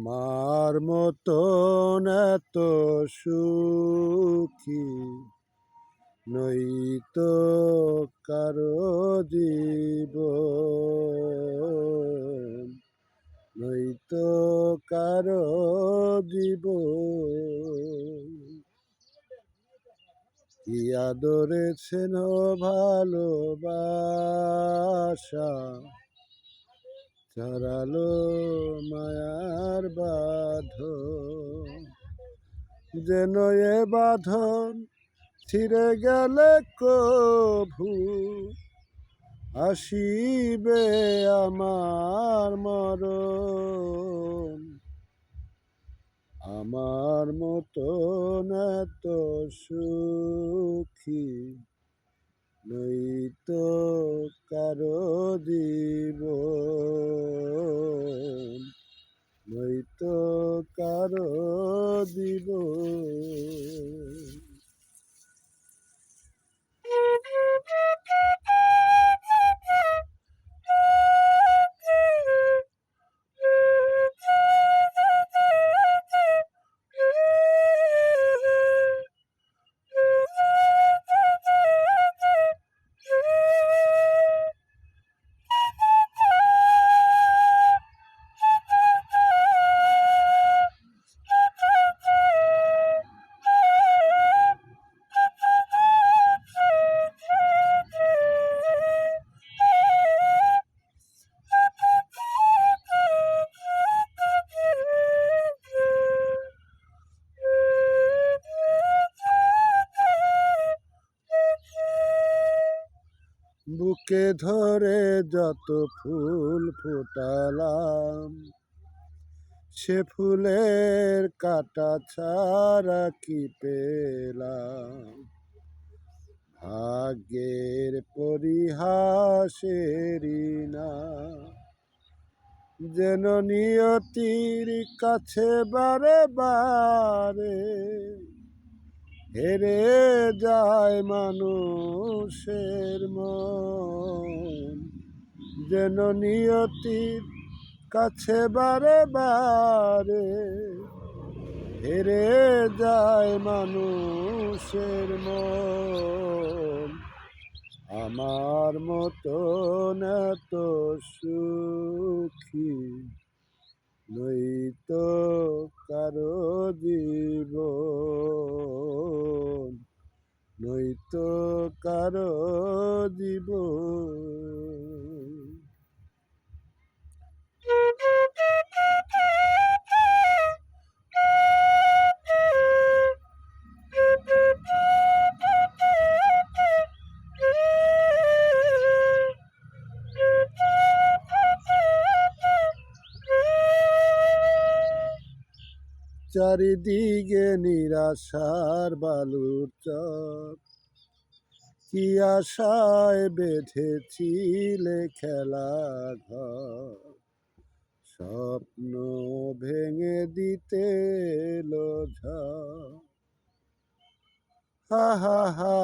আমার মতন এত সুখী নই তো কারও জীব নই তো কারও জীব কি আদরেছেন ভালোবাসা? চরালো মায়ার বাঁধন যেন এ বাঁধন ছিঁড়ে গেলে কভু, আসিবে আমার মরণ। আমার মতন এত সুখী নইতো কারও জীব বুকে ধরে যত ফুল ফোটালাম, সে ফুলের কাটা ছাড়া কি পেলাম? ভাগ্যের পরিহাসেরই না, যেন নিয়তির কাছে বারে বারে হেরে যায় মানুষের মন। যেন নিয়তির কাছে বারে বারে হেরে যায় মানুষের মন। আমার মতন এত সুখী কারও জীবন চারিদিকে নিরাশার বালুর চর কি আশায় বেঁধেছিলে খেলা ঘর? স্বপ্ন ভেঙে দিতে হা হা হা